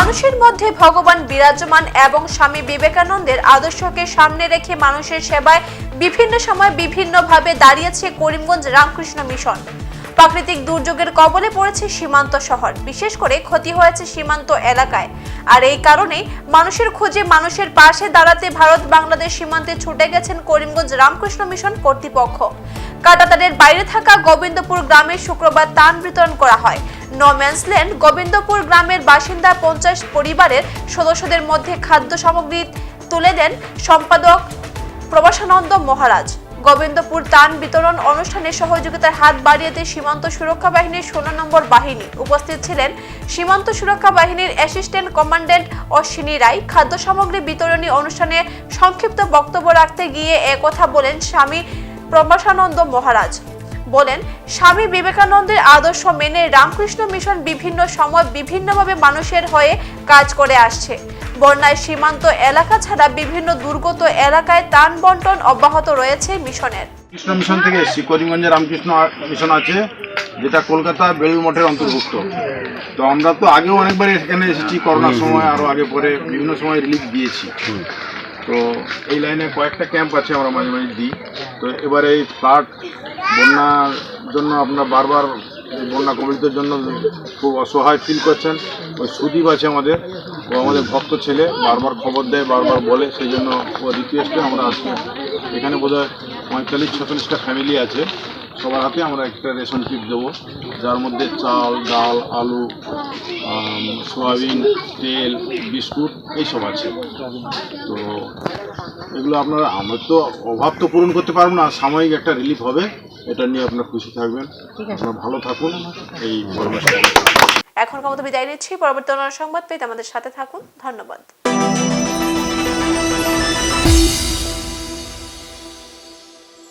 মানুষের মধ্যে ভগবান বিরাজমান এবং স্বামী বিবেকানন্দের আদর্শকে সামনে রেখে মানুষের সেবায় বিভিন্ন সময় বিভিন্নভাবে দাঁড়িয়েছে করিমগঞ্জ রামকৃষ্ণ মিশন। প্রাকৃতিক দুর্যোগের কবলে পড়েছে সীমান্ত শহর, বিশেষ করে ক্ষতি হয়েছে সীমান্ত এলাকায়। আর এই কারণে মানুষের খোঁজে মানুষের পাশে দাঁড়াতে ভারত বাংলাদেশ সীমান্তে ছুটে গেছেন করিমগঞ্জ রামকৃষ্ণ মিশন কর্তৃপক্ষ। কাটাতারের বাইরে থাকা গোবিন্দপুর গ্রামে শুক্রবার ত্রাণ বিতরণ করা হয়। নোম্যান্সল্যান্ড গোবিন্দপুর গ্রামের বাসিন্দা পঞ্চাশ পরিবারের সদস্যদের মধ্যে খাদ্য সামগ্রী তুলে দেন সম্পাদক প্রবাসানন্দ মহারাজ। গোবিন্দপুর ত্রাণ বিতরণ অনুষ্ঠানে সহযোগিতার হাত বাড়িয়ে দিয়ে সীমান্ত সুরক্ষা বাহিনীর ষোলো নম্বর বাহিনী উপস্থিত ছিলেন। সীমান্ত সুরক্ষা বাহিনীর অ্যাসিস্ট্যান্ট কমান্ড্যান্ট অশ্বিনী রায়। খাদ্য সামগ্রী বিতরণী অনুষ্ঠানে সংক্ষিপ্ত বক্তব্য রাখতে গিয়ে একথা বলেন স্বামী প্রবাসানন্দ মহারাজ। বলেন স্বামী বিবেকানন্দের আদর্শ মেনে রামকৃষ্ণ মিশন বিভিন্ন সময় বিভিন্নভাবে মানুষের হয়ে কাজ করে আসছে। বন্যায় সীমান্ত এলাকা ছাড়া বিভিন্ন দুর্গত এলাকায় ত্রাণ বন্টন অব্যাহত রয়েছে মিশনের। কৃষ্ণ মিশন থেকে এসেছি। করিমগঞ্জে রামকৃষ্ণ মিশন আছে যেটা কলকাতা বেলুর মঠের অন্তর্ভুক্ত। তো আমরা তো আগেও অনেকবার এখানে এসেছি করোনার সময় আরও আগে পরে বিভিন্ন সময় রিলিফ দিয়েছি। তো এই লাইনে কয়েকটা ক্যাম্প আছে আমরা মাঝে মাঝে দিই। তো এবারে এই ফ্লাড বন্যার জন্য আপনার বারবার বন্যা কবলিতের জন্য খুব অসহায় ফিল করছেন। ওই সুদীপ আছে আমাদের, ও আমাদের ভক্ত ছেলে, বারবার খবর দেয়, বারবার বলে সেই জন্য ও রিকোয়েস্টে আমরা আজকে এখানে বোধহয় পঁয়তাল্লিশ, ছচল্লিশটা ফ্যামিলি আছে। সবার হাতে আমরা একটা রেশন কিট দেবো। যার মধ্যে চাল ডাল আলু সয়াবিন তেল বিস্কুট এইসব আছে। তো এগুলো আপনারা আমরা তো অভাব তো পূরণ করতে পারব না সাময়িক একটা রিলিফ হবে। এটা নিয়ে আপনারা খুশি থাকবেন। আপনারা ভালো থাকুন। এই পরিবেশ এখন ক্ষমতা বিদায় নিচ্ছি। পরবর্তী অন্য সংবাদ পেতে আমাদের সাথে থাকুন। ধন্যবাদ।